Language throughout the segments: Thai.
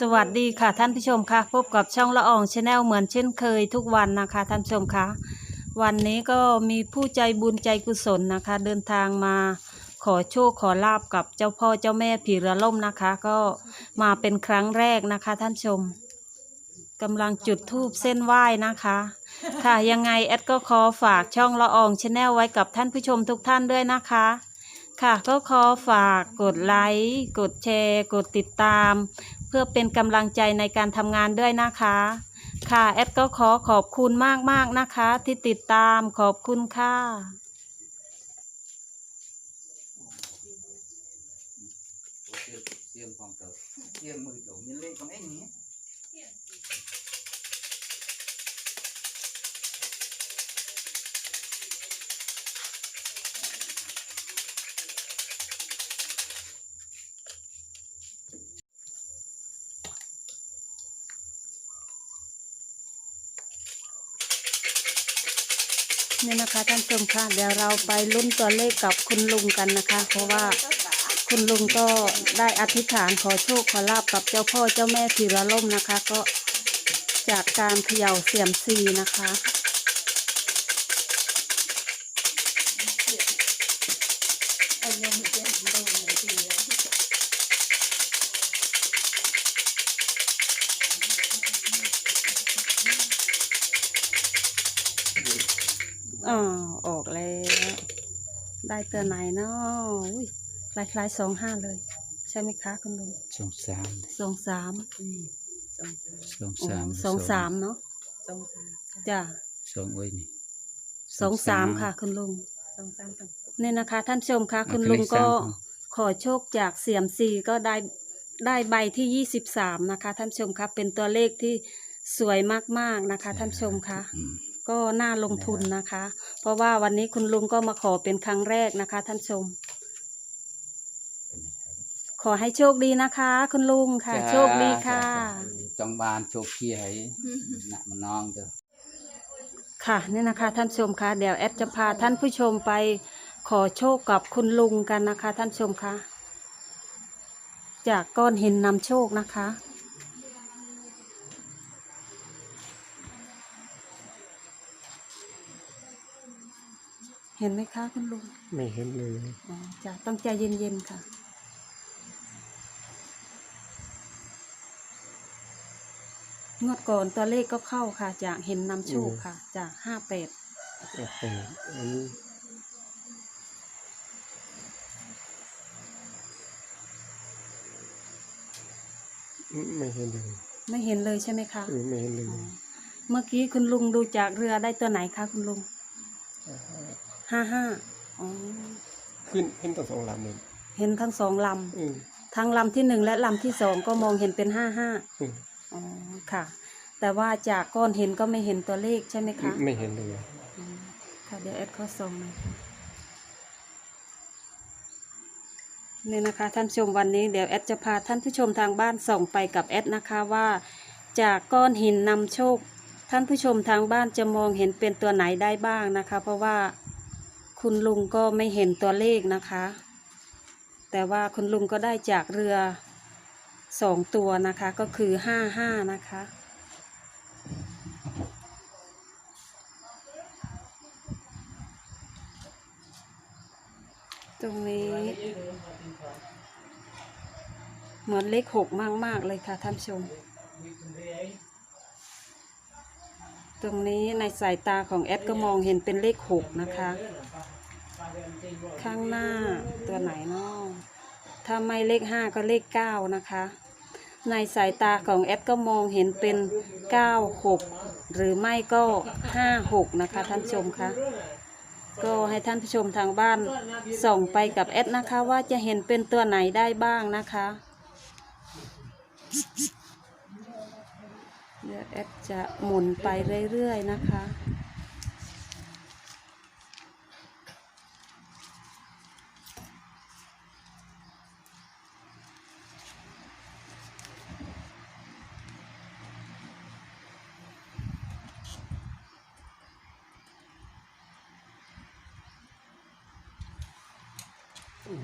สวัสดีค่ะท่านผู้ชมค่ะพบกับช่องละอองชาแนลเหมือนเช่นเคยทุกวันนะคะท่านผู้ชมค่ะวันนี้ก็มีผู้ใจบุญใจกุศลนะคะ เดินทางมาขอโชคขอลาบกับเจ้าพ่อเจ้าแม่ผีเรือล่มนะคะ ก็มาเป็นครั้งแรกนะคะ ท่านผู้ชมกำลังจุดธูปเส้นไหว้นะคะ ค่ะยังไงแอดก็ขอฝากช่องละอองชาแนลไว้กับท่านผู้ชมทุกท่านด้วยนะคะค่ะก็ขอฝากกดไลค์ กดแชร์ กดติดตามเพื่อเป็นกำลังใจในการทำงานด้วยนะคะ ค่ะแอดก็ขอขอบคุณมากๆนะคะ ที่ติดตามขอบคุณค่ะเสียงของเต๋อเสียงมือโจมีเลขของไอ้นี้ นี่นะคะท่านผู้ชมค่ะเดี๋ยวเราไปลุ้นตัวเลขกับคุณลุงกันนะคะ เพราะว่าคุณลุงก็ได้อธิษฐานขอโชคขอลาบกับเจ้าพ่อเจ้าแม่สีระล่มนะคะ ก็จากการเขย่าเสียมซีนะคะ ได้ตัวไหนเนาะอุ้ยคล้ายๆสองห้าเลย ใช่ไหมคะคุณลุงสองสามสองสามสองอ๋อสามสองสามเนาะสองสามจ้ะสองเอ้ยนี่สองสามค่ะ คุณลุงสองสามต่างเนี่ยนะคะ ท่านผู้ชมคะอะ คุณลุงก็เลขสามขอโชคจากเสียมซีก็ได้ได้ใบที่ยี่สิบสามนะคะ ท่านผู้ชมคะเป็นตัวเลขที่สวยมากๆนะคะ ท่านผู้ชมคะอืม ก็น่าลงทุนนะคะ เพราะว่าวันนี้คุณลุงก็มาขอเป็นครั้งแรกนะคะ ท่านผู้ชม ขอให้โชคดีนะคะ คุณลุงค่ะจ้าโชคดีค่ะจ้าจ้าจังบานโชคเคียให้หนักมันน้องเด้อค่ะนี่นะคะ ท่านผู้ชมคะเดี๋ยวแอดจะพาท่านผู้ชมไปขอโชคกับคุณลุงกันนะคะ ท่านผู้ชมคะจากก้อนหินนำโชคนะคะ เห็นไหมคะคุณลุงไม่เห็นเลยอ๋อจะต้องใจเย็นๆค่ะ งวดก่อนตัวเลขก็เข้าค่ะจากเห็นนำโชคค่ะจากห้าแปดแต่อันนี้ไม่เห็นเลยไม่เห็นเลยใช่ไหมคะเออไม่เห็นเลยอ๋อเมื่อกี้คุณลุงดูจากเรือได้ตัวไหนคะคุณลุง ห้าห้าอ๋อ ขึ้นขึ้นตั้งสองลำเลยเห็นทั้งสองลเออำทั้งลำที่หนึ่งและลำที่สองก็มองเห็นเป็นห้าห้าเอออ๋อ ค่ะ แต่ว่าจากก้อนเห็นก็ไม่เห็นตัวเลขใช่ไหมคะ ไม่เห็นเลย อืมค่ะเดี๋ยวแอดเข้าส่งหน่อยค่ะนี่นะคะท่านผู้ชมวันนี้เดี๋ยวแอดจะพาท่านผู้ชมทางบ้านส่องไปกับแอดนะคะว่า จากก้อนหินนำโชค ท่านผู้ชมทางบ้านจะมองเห็นเป็นตัวไหนได้บ้างนะคะ เพราะว่า คุณลุงก็ไม่เห็นตัวเลขนะคะ แต่ว่าคุณลุงก็ได้จากเรือสองตัวนะคะก็คือห้าห้านะคะ ตรงนี้ เหมือนเลขหกมาก ๆ เลยค่ะท่านชม ตรงนี้ในสายตาของแอดก็มองเห็นเป็นเลขหกนะคะ ข้างหน้าตัวไหนเนาะถ้าไม่เลขห้าก็เลขเก้านะคะ ในสายตาของแอดก็มองเห็นเป็นเก้าหกหรือไม่ก็ห้าหกนะคะท่านผู้ชมคะก็ให้ท่านผู้ชมทางบ้านส่องไปกับแอดนะคะ ว่าจะเห็นเป็นตัวไหนได้บ้างนะคะเดี๋ยวแอดจะหมุนไปเรื่อยๆนะคะ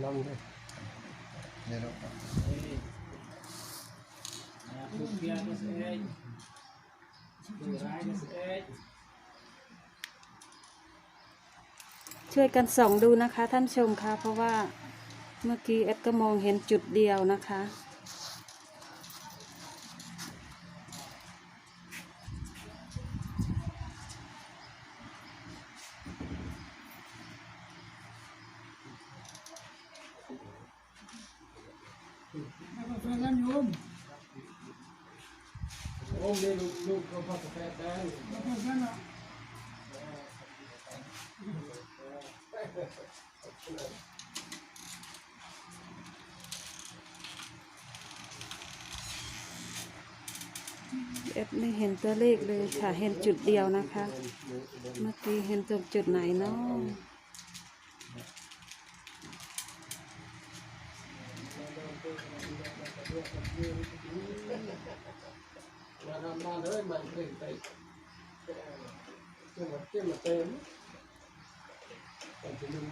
ลองเลยเดี๋ยวช่วยกันส่องดูนะคะท่านชมคะเพราะว่าเมื่อกี้เอ็ดก็มองเห็นจุดเดียวนะคะ เอ็ดไม่เห็นตัวเลขเลยค่ะ เห็นจุดเดียวนะคะ เมื่อกี้เห็นตรงจุดไหนเนาะ มาเลยมาเลยไปเจ้ามาเจ้ามาเต็มแต่จะรู้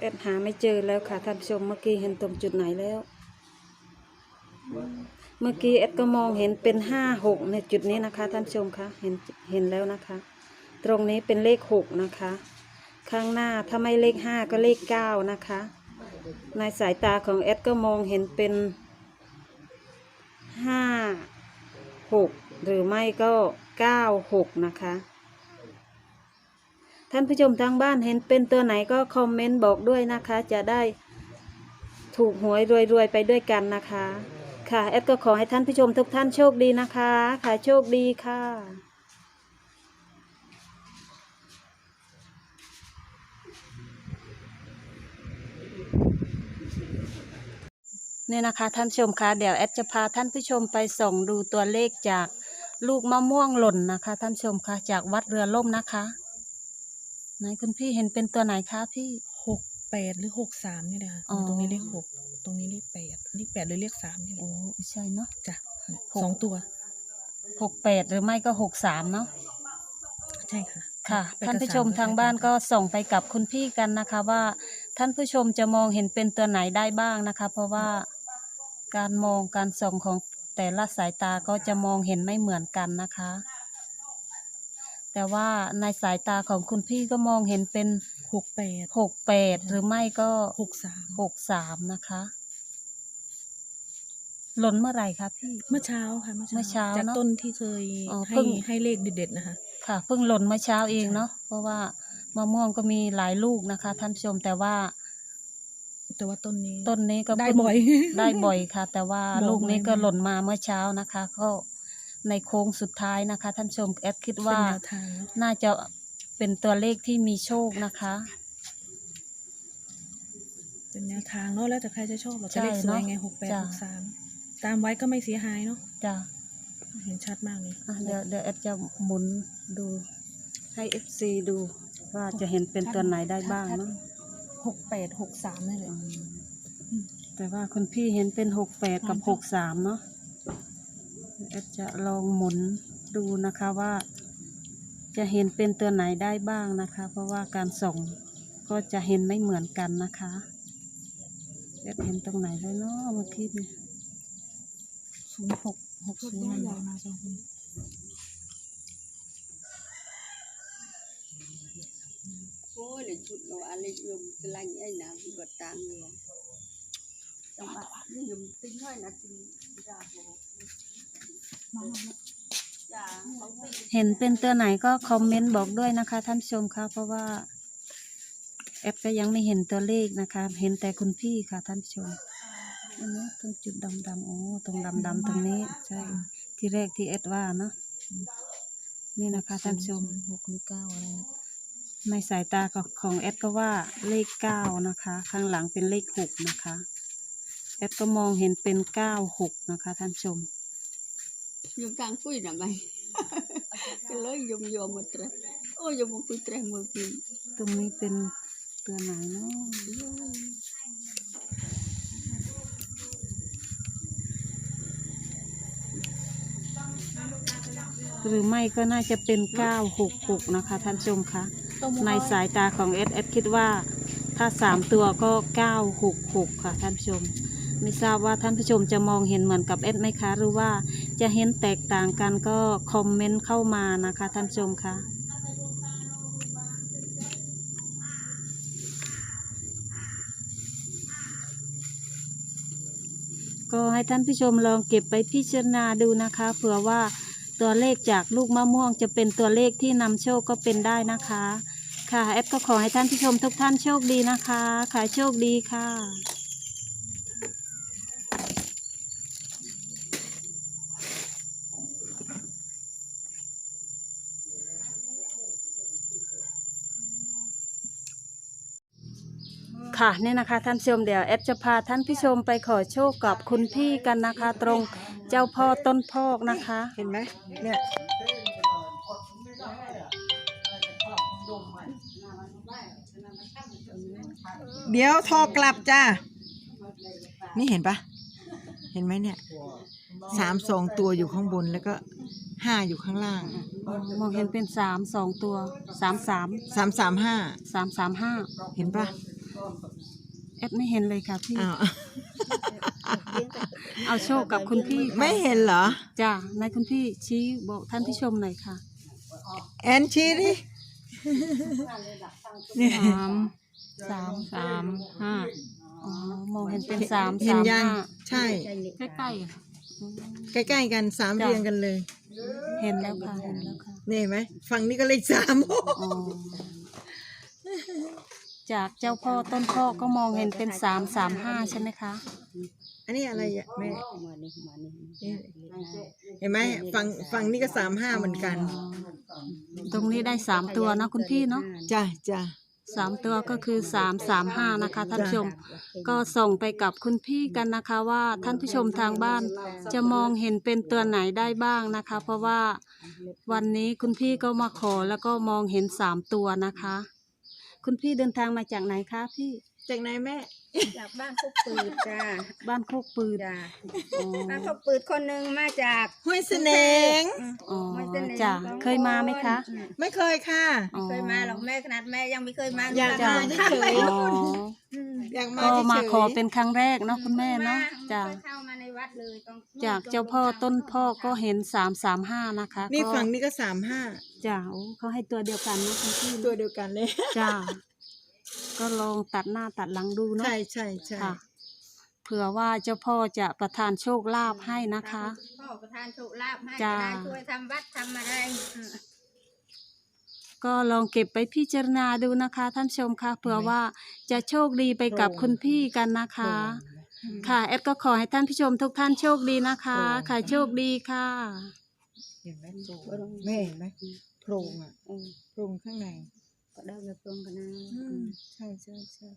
เอ็ดหาไม่เจอแล้วค่ะท่านผู้ชมเมื่อกี้เห็นตรงจุดไหนแล้ว เมื่อกี้เอ็ดก็มองเห็นเป็นห้าหกในจุดนี้นะคะท่านชมคะเห็นเห็นแล้วนะคะ ตรงนี้เป็นเลขหกนะคะ ข้างหน้าถ้าไม่เลขห้าก็เลขเก้านะคะ ในสายตาของเอ็ดก็มองเห็นเป็นห้าหกหรือไม่ก็เก้าหกนะคะ ท่านผู้ชมทางบ้านเห็นเป็นตัวไหนก็คอมเมนต์บอกด้วยนะคะ จะได้ถูกหวยรวยๆไปด้วยกันนะคะ ค่ะ แอดก็ขอให้ท่านผู้ชมทุกท่านโชคดีนะคะ ค่ะโชคดีค่ะนี่นะคะท่านผู้ชมคะเดี๋ยวแอดจะพาท่านผู้ชมไปส่องดูตัวเลขจากลูกมะม่วงหล่นนะคะ ท่านผู้ชมคะจากวัดเรือล่มนะคะไหนคุณพี่เห็นเป็นตัวไหนคะพี่หกแปดหรือหกสามนี่แหละค่ะอ๋อตรงนี้เลขหก ตรงนี้เลขแปดเลขแปดหรือเลขสามนี่แหละโอ้ใช่เนาะ จ้ะหก สองตัว หกแปดหรือไม่ก็หกสามเนาะ ใช่ค่ะค่ะ แปดท่านกับผู้สชมทางบ้านก็คล้ยๆส่งไปกับคุณพี่กันนะคะว่าท่านผู้ชมจะมองเห็นเป็นตัวไหนได้บ้างนะคะ เพราะว่าการมองการส่องของแต่ละสายตาก็จะมองเห็นไม่เหมือนกันนะคะ แต่ว่าในสายตาของคุณพี่ก็มองเห็นเป็น หกแปดหกแปดหรือไม่ก็หกสามหกสามนะคะหล่นเมื่อไหร่คะพี่ เมื่อเช้าค่ะเมื่อเช้าจากเนอะต้นที่เคยอ๋อให้เพิ่งให้เลขเด็ดๆนะคะ ค่ะ เพิ่งหล่นเมื่อเช้าเองเนาะเพราะว่ามะม่วงก็มีหลายลูกนะคะ ท่านผู้ชมแต่ว่า แต่ว่าต้นนี้ ต้นนี้ก็ได้เพิ่งบ่อย ได้บ่อยค่ะ แต่ว่าบอกลูกนี้ก็ไว้หล่นมาเมื่อเช้านะคะ ก็ในโค้งสุดท้ายนะคะ ท่านผู้ชมแอดคิดเป็นว่าแนวทางเนอะน่าจะ เป็นตัวเลขที่มีโชคนะคะ เป็นแนวทางเนาะแล้วแต่ใครจะชอบเราใช่จะเลขสวยเนอะไงหกแปดจ้ะหกสามตามไว้ก็ไม่เสียหายเนาะจ้ะเห็นชัดมากเลยอะเดี๋ยวเดี๋ยวแอดจะหมุนดูให้เอฟซีดูว่าจะเห็นเป็นตัวไหนได้บ้างเนาะหกแปดหกสามนี่เลยแต่ว่าคุณพี่เห็นเป็นหกแปดกับหกสามเนาะแอดจะลองหมุนดูนะคะว่า จะเห็นเป็นตัวไหนได้บ้างนะคะ เพราะว่าการส่องก็จะเห็นไม่เหมือนกันนะคะแอดเห็นตรงไหนเลยเนาะเมื่อกี้นี่ศูนย์หกหกศูนย์นั่นแหละมาสองคน Ôi là chút nó ăn lên dùng cái lạnh ấy nào thì bật tàng nhiều Trong bạn nó dùng tính thôi là tính ra bộ Dạ, không phải เห็นเป็นตัวไหนก็คอมเมนต์บอกด้วยนะคะ ท่านชมคะเพราะว่าแอดก็ยังไม่เห็นตัวเลขนะคะ เห็นแต่คุณพี่ค่ะท่านชมนไหมตรงจุดดำๆโอ้ตรงดำๆตรงนี้ใช่ที่แรกที่เอ็ดว่าเนาะนี่นะคะท่านชมหกหรือเก้าอะไรนะในสายตาของของแอดก็ว่าเลขเก้านะคะ ข้างหลังเป็นเลขหกนะคะแอดก็มองเห็นเป็นเก้าหกนะคะท่านชม dùng càng phui là mày Cái lối dùng vô một tre Ôi dùng một phui tre mười kỳ ตรงนี้เป็นตัวไหนเนาะหรือไม่ก็น่าจะเป็น 966 นะคะท่านผู้ชมคะในสายตาของเอสเอสคิดว่าถ้า 3 ตัวก็ 966 ค่ะท่านผู้ชม ไม่ทราบว่าท่านผู้ชมจะมองเห็นเหมือนกับเอสไหมคะ หรือว่า จะเห็นแตกต่างกันก็คอมเมนต์เข้ามานะคะท่านชมค่ะก็ให้ท่านผู้ชมลองเก็บไปพิจารณาดูนะคะเผื่อว่าตัวเลขจากลูกมะม่วงจะเป็นตัวเลขที่นำโชคก็เป็นได้นะคะ ค่ะแอปก็ขอให้ท่านผู้ชมทุกท่านโชคดีนะคะขายโชคดีค่ะ ค่ะนี่นะคะท่านผู้ชมเดี๋ยวแอดจะพาท่านผู้ชมไปขอโชคกับคุณพี่กันนะคะ ตรงเจ้าพ่อต้นพอกนะคะ เห็นไหมเนี่ยเดี๋ยวโทรกลับจ้านี่เห็นปะเห็นไหมเนี่ยสามสองตัวอยู่ข้างบนแล้วก็ห้าอยู่ข้างล่างอ๋อมองเห็นเป็นสามสองตัวสามสามสามสามห้าสามสามห้าเห็นปะแอดไม่เห็นเลยค่ะพี่ อ้าวเอาโชคกับคุณพี่ค่ะไม่เห็นเหรอ จ้าในคุณพี่ชี้บอกท่านผู้ชมหน่อยค่ะแอนชี้ดิเนี่ยสามสามสามห้าอ๋อมองเห็นเป็นสามเห็นสามยังห้าใช่ ใกล้ๆค่ะอืมใกล้ๆกันสามจ้ะเรียงกันเลย เห็นแล้วค่ะเห็นแล้วค่ะ นี่เห็นไหมฝั่งนี้ก็เลขสาม อ๋อ จากเจ้าพ่อต้นพ่อก็มองเห็นเป็นสามสามห้าใช่ไหมคะ อันนี้อะไรอะแม่มานี่มานี่เห็นไหมฝั่งฝั่งนี้ก็สามห้าเหมือนกัน ตรงนี้ได้สามตัวเนาะคุณพี่เนาะจ้ะจ้ะสามตัวก็คือสามสามห้านะคะท่านผู้ชม ก็ส่งไปกับคุณพี่กันนะคะว่าท่านผู้ชมทางบ้านจะมองเห็นเป็นตัวไหนได้บ้างนะคะ เพราะว่าวันนี้คุณพี่ก็มาขอแล้วก็มองเห็นสามตัวนะคะ คุณพี่เดินทางมาจากไหนคะพี่จากไหนแม่จากบ้านคุกปืดจ้าบ้านโคกปืนจ้าอ๋อบ้านคุกปืดคนหนึ่งมาจากห้วยเสนงอ๋อห้วยเสน่ห์จ้ะสองเคยมาไหมคะอืมไม่เคยค่ะอ๋อเคยมาหรอกแม่ขนาดแม่ยังไม่เคยมาอยากจ้ะมาเฉยอ๋ออืมอยากมาก็เฉยๆมาขอเป็นครั้งแรกเนาะคุณแม่เนาะไคจ้ะยเข้ามาใน วัดเลยต้องจากเจ้าพ่อต้นพ่อก็เห็นสามสามห้านะคะนี่ก็ฝั่งนี้ก็สามห้าจ้ะโอ้เขาให้ตัวเดียวกันนะคุณพี่ตัวเดียวกันเลย จ้า ก็ลองตัดหน้าตัดหลังดูเนาะใช่ใช่ใช่ค่ะเผื่อว่าเจ้าพ่อจะประทานโชคลาภให้นะคะ พ่อประทานโชคลาภให้จ้ะจะได้ช่วยทำวัดทำอะไรอืมก็ลองเก็บไปพิจารณาดูนะคะ ท่านผู้ชมค่ะเผื่อว่าจะโชคดีไปกับคุณพี่กันนะคะ ค่ะแอดก็ขอให้ท่านผู้ชมทุกท่านโชคดีนะคะค่ะโชคดีค่ะเห็นไหมโพรงแม่เห็นไหมโพรงอะเออโพรงข้างในก็ได้แบบตรงกันนะอืมใช่ใช่ใช่